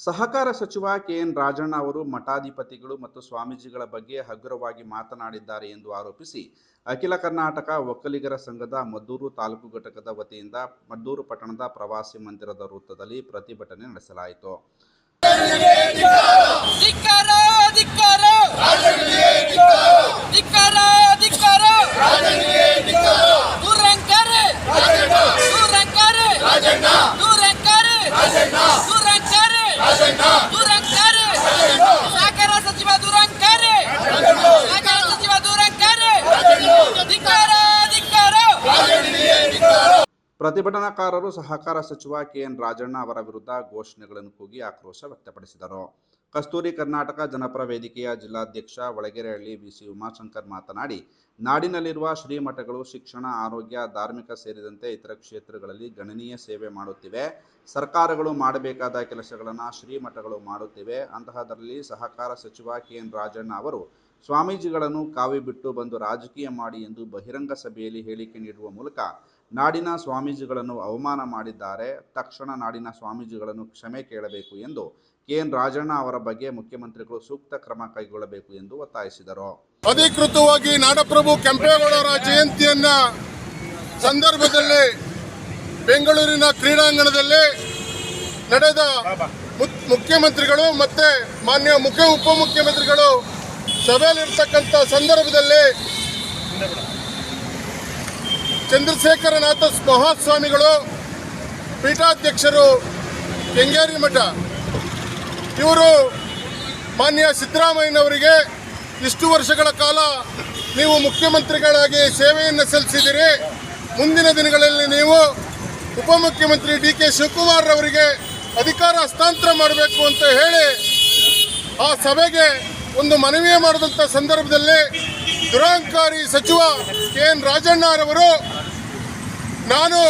ಸಹಕಾರ ಸಚಿವ ಕೆಎನ್ ರಾಜಣ್ಣ ಅವರು ಮಠಾಧಿಪತಿಗಳು ಮತ್ತು ಸ್ವಾಮೀಜಿಗಳ ಬಗ್ಗೆ ಹಗುರವಾಗಿ ಮಾತನಾಡಿದ್ದಾರೆ ಎಂದು ಆರೋಪಿಸಿ, ಅಖಿಲ ಕರ್ನಾಟಕ ಒಕ್ಕಲಿಗರ ಸಂಘದ ಮದ್ದೂರು ತಾಲೂಕು ಘಟಕದ ವತಿಯಿಂದ ಮದ್ದೂರು ಪಟ್ಟಣದ ಪ್ರವಾಸಿ ಮಂದಿರದ ವೃತ್ತದಲ್ಲಿ ಪ್ರತಿಭಟನೆ ನಡೆಸಲಾಯಿತು ಧಿಕ್ಕಾರ ಧಿಕ್ಕಾರ ಧಿಕ್ಕಾರ ಧಿಕ್ಕಾರ ದುರಂಕಾರ ದುರಂಕಾರ ದುರಂಕಾರ ದುರಂಕಾರ ದುರಂಕಾರ ಸಹಕಾರ ಸಚಿವ ದುರಂಕಾರ ಸಹಕಾರ ಸಚಿವ ದುರಂಕಾರ ಧಿಕ್ಕಾರ ಧಿಕ್ಕಾರ ಪ್ರತಿಭಟನಾಕಾರರು ಸಹಕಾರ ಸಚಿವ ಕೆಎನ್ ರಾಜಣ್ಣ ಅವರ ವಿರುದ್ಧ ಘೋಷಣೆಗಳನ್ನು ಕೂಗಿ ಆಕ್ರೋಶ ವ್ಯಕ್ತಪಡಿಸಿದರು. ಕಸ್ತೂರಿ ಕರ್ನಾಟಕ ಜನಪರ ವೇದಿಕೆಯ ಜಿಲ್ಲಾಧ್ಯಕ್ಷ ಒಳಗೆರೆಹಳ್ಳಿ ಬಿಸಿ ಉಮಾಶಂಕರ್ ಮಾತನಾಡಿ, ನಾಡಿನಲ್ಲಿರುವ ಶ್ರೀಮಠಗಳು ಶಿಕ್ಷಣ, ಆರೋಗ್ಯ, ಧಾರ್ಮಿಕ ಸೇರಿದಂತೆ ಇತರ ಕ್ಷೇತ್ರಗಳಲ್ಲಿ ಗಣನೀಯ ಸೇವೆ ಮಾಡುತ್ತಿವೆ. ಸರ್ಕಾರಗಳು ಮಾಡಬೇಕಾದ ಕೆಲಸಗಳನ್ನು ಶ್ರೀಮಠಗಳು ಮಾಡುತ್ತಿವೆ. ಅಂತಹದರಲ್ಲಿ ಸಹಕಾರ ಸಚಿವ ಕೆಎನ್ ರಾಜಣ್ಣ ಅವರು ಸ್ವಾಮೀಜಿಗಳನ್ನು ಕಾವಿ ಬಿಟ್ಟು ಬಂದು ರಾಜಕೀಯ ಮಾಡಿ ಎಂದು ಬಹಿರಂಗ ಸಭೆಯಲ್ಲಿ ಹೇಳಿಕೆ ನೀಡುವ ಮೂಲಕ ನಾಡಿನ ಸ್ವಾಮೀಜಿಗಳನ್ನು ಅವಮಾನ ಮಾಡಿದ್ದಾರೆ. ತಕ್ಷಣ ನಾಡಿನ ಸ್ವಾಮೀಜಿಗಳನ್ನು ಕ್ಷಮೆ ಕೇಳಬೇಕು ಎಂದು ಕೆಎನ್ ರಾಜಣ್ಣ ಅವರ ಬಗ್ಗೆ ಮುಖ್ಯಮಂತ್ರಿಗಳು ಸೂಕ್ತ ಕ್ರಮ ಕೈಗೊಳ್ಳಬೇಕು ಎಂದು ಒತ್ತಾಯಿಸಿದರು. ಅಧಿಕೃತವಾಗಿ ನಾಡಪ್ರಭು ಕೆಂಪೇಗೌಡರ ಜಯಂತಿಯನ್ನ ಸಂದರ್ಭದಲ್ಲಿ ಬೆಂಗಳೂರಿನ ಕ್ರೀಡಾಂಗಣದಲ್ಲಿ ನಡೆದ ಮುಖ್ಯಮಂತ್ರಿಗಳು ಮತ್ತೆ ಮಾನ್ಯ ಮುಖ್ಯ ಉಪಮುಖ್ಯಮಂತ್ರಿಗಳು ಸಭೆಯಲ್ಲಿರ್ತಕ್ಕಂಥ ಸಂದರ್ಭದಲ್ಲಿ ಚಂದ್ರಶೇಖರನಾಥ ಮಹಾಸ್ವಾಮಿಗಳು ಪೀಠಾಧ್ಯಕ್ಷರು ಕೆಂಗೇರಿ ಮಠ. ಇವರು ಮಾನ್ಯ ಸಿದ್ದರಾಮಯ್ಯನವರಿಗೆ ಇಷ್ಟು ವರ್ಷಗಳ ಕಾಲ ನೀವು ಮುಖ್ಯಮಂತ್ರಿಗಳಾಗಿ ಸೇವೆಯನ್ನು ಸಲ್ಲಿಸಿದ್ದೀರಿ. ಮುಂದಿನ ದಿನಗಳಲ್ಲಿ ನೀವು ಉಪಮುಖ್ಯಮಂತ್ರಿ ಡಿ ಕೆ ಶಿವಕುಮಾರ್ ಅವರಿಗೆ ಅಧಿಕಾರ ಹಸ್ತಾಂತರ ಮಾಡಬೇಕು ಅಂತ ಹೇಳಿ ಆ ಸಭೆಗೆ ಒಂದು ಮನವಿ ಮಾಡಿದಂಥ ಸಂದರ್ಭದಲ್ಲಿ ದುರಾಂಕಾರಿ ಸಚಿವ ಕೆ ಎನ್ ರಾಜಣ್ಣರವರು ನಾನು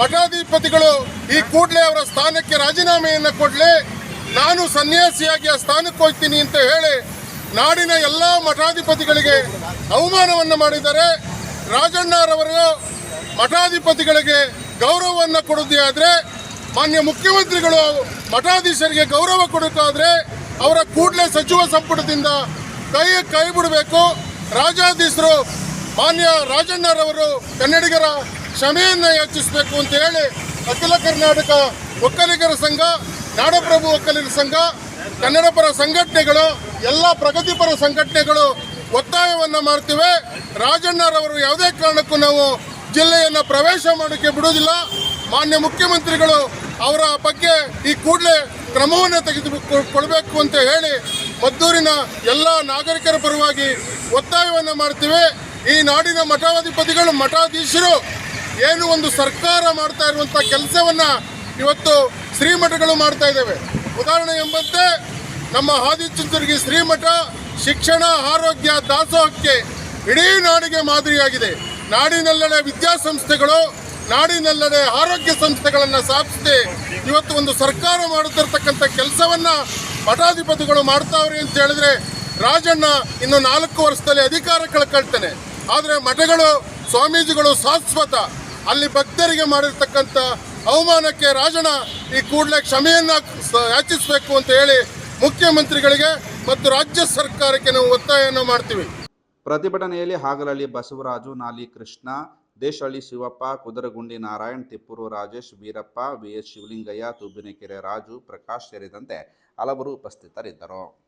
ಮಠಾಧಿಪತಿಗಳು ಈ ಕೂಡಲೇ ಅವರ ಸ್ಥಾನಕ್ಕೆ ರಾಜೀನಾಮೆಯನ್ನು ಕೊಡಲಿ, ನಾನು ಸನ್ಯಾಸಿಯಾಗಿ ಆ ಸ್ಥಾನಕ್ಕೆ ಹೋಗ್ತೀನಿ ಅಂತ ಹೇಳಿ ನಾಡಿನ ಎಲ್ಲ ಮಠಾಧಿಪತಿಗಳಿಗೆ ಅವಮಾನವನ್ನು ಮಾಡಿದ್ದಾರೆ. ರಾಜಣ್ಣರವರು ಮಠಾಧಿಪತಿಗಳಿಗೆ ಗೌರವವನ್ನು ಕೊಡೋದೇ ಆದರೆ, ಮಾನ್ಯ ಮುಖ್ಯಮಂತ್ರಿಗಳು ಮಠಾಧೀಶರಿಗೆ ಗೌರವ ಕೊಡೋಕ್ಕಾದ್ರೆ ಅವರ ಕೂಡಲೇ ಸಚಿವ ಸಂಪುಟದಿಂದ ಕೈ ಕೈ ಬಿಡಬೇಕು. ರಾಜಾಧೀಶರು ಮಾನ್ಯ ರಾಜಣ್ಣರವರು ಕನ್ನಡಿಗರ ಕ್ಷಮೆಯನ್ನು ಯಾಚಿಸಬೇಕು ಅಂತ ಹೇಳಿ ಅಖಿಲ ಕರ್ನಾಟಕ ಒಕ್ಕಲಿಗರ ಸಂಘ, ನಾಡಪ್ರಭು ಒಕ್ಕಲಿಗರ ಸಂಘ ಕನ್ನಡ ಪರ ಸಂಘಟನೆಗಳು, ಎಲ್ಲ ಪ್ರಗತಿಪರ ಸಂಘಟನೆಗಳು ಒತ್ತಾಯವನ್ನು ಮಾಡ್ತಿವೆ. ರಾಜಣ್ಣರವರು ಯಾವುದೇ ಕಾರಣಕ್ಕೂ ನಾವು ಜಿಲ್ಲೆಯನ್ನು ಪ್ರವೇಶ ಮಾಡೋಕ್ಕೆ ಬಿಡುವುದಿಲ್ಲ. ಮಾನ್ಯ ಮುಖ್ಯಮಂತ್ರಿಗಳು ಅವರ ಬಗ್ಗೆ ಈ ಕೂಡಲೇ ಕ್ರಮವನ್ನು ತೆಗೆದುಕೊಳ್ಬೇಕು ಅಂತ ಹೇಳಿ ಮದ್ದೂರಿನ ಎಲ್ಲ ನಾಗರಿಕರ ಪರವಾಗಿ ಒತ್ತಾಯವನ್ನು ಮಾಡ್ತೀವಿ. ಈ ನಾಡಿನ ಮಠಾಧಿಪತಿಗಳು, ಮಠಾಧೀಶರು ಏನು ಒಂದು ಸರ್ಕಾರ ಮಾಡ್ತಾ ಇರುವಂಥ ಕೆಲಸವನ್ನು ಇವತ್ತು ಶ್ರೀಮಠಗಳು ಮಾಡ್ತಾ ಇದ್ದಾವೆ. ಉದಾಹರಣೆ ಎಂಬಂತೆ, ನಮ್ಮ ಆದಿಚುಂಚನಗಿರಿ ಶ್ರೀಮಠ ಶಿಕ್ಷಣ, ಆರೋಗ್ಯ, ದಾಸೋಹಕ್ಕೆ ಇಡೀ ನಾಡಿಗೆ ಮಾದರಿಯಾಗಿದೆ. ನಾಡಿನೆಲ್ಲೆಡೆ ವಿದ್ಯಾಸಂಸ್ಥೆಗಳು ನಾಡಿನೆಲ್ಲೆಡೆ ಆರೋಗ್ಯ ಸಂಸ್ಥೆಗಳನ್ನು ಸ್ಥಾಪಿಸಿ ಇವತ್ತು ಒಂದು ಸರ್ಕಾರ ಮಾಡುತ್ತಿರ್ತಕ್ಕಂಥ ಕೆಲಸವನ್ನ ಮಠಾಧಿಪತಿಗಳು ಮಾಡ್ತಾವ್ರಿ ಅಂತ ಹೇಳಿದ್ರೆ ರಾಜಣ್ಣ ಇನ್ನು ನಾಲ್ಕು ವರ್ಷದಲ್ಲಿ ಅಧಿಕಾರ ಕಳ್ಕೊಳ್ತಾನೆ ಆದರೆ ಮಠಗಳು, ಸ್ವಾಮೀಜಿಗಳು ಶಾಶ್ವತ. ಅಲ್ಲಿ ಭಕ್ತರಿಗೆ ಮಾಡಿರ್ತಕ್ಕಂಥ ಅವಮಾನಕ್ಕೆ ರಾಜಣ್ಣ ಈ ಕೂಡಲೇ ಕ್ಷಮೆಯನ್ನ ಯಾಚಿಸಬೇಕು ಅಂತ ಹೇಳಿ ಮುಖ್ಯಮಂತ್ರಿಗಳಿಗೆ ಮತ್ತು ರಾಜ್ಯ ಸರ್ಕಾರಕ್ಕೆ ನಾವು ಒತ್ತಾಯವನ್ನು ಮಾಡ್ತೀವಿ. ಪ್ರತಿಭಟನೆಯಲ್ಲಿ ಹಾಗಲಹಳ್ಳಿ ಬಸವರಾಜು ನಾಲಿ ಕೃಷ್ಣ ದೇಶಹಳ್ಳಿ ಶಿವಪ್ಪ, ಕುದರಗುಂಡಿ ನಾರಾಯಣ್, ತಿಪ್ಪೂರು ರಾಜೇಶ್, ವೀರಪ್ಪ ವಿಎಸ್ ಶಿವಲಿಂಗಯ್ಯ, ತೂಬಿನಕೆರೆ ರಾಜು, ಪ್ರಕಾಶ್ ಸೇರಿದಂತೆ ಹಲವರು ಉಪಸ್ಥಿತರಿದ್ದರು.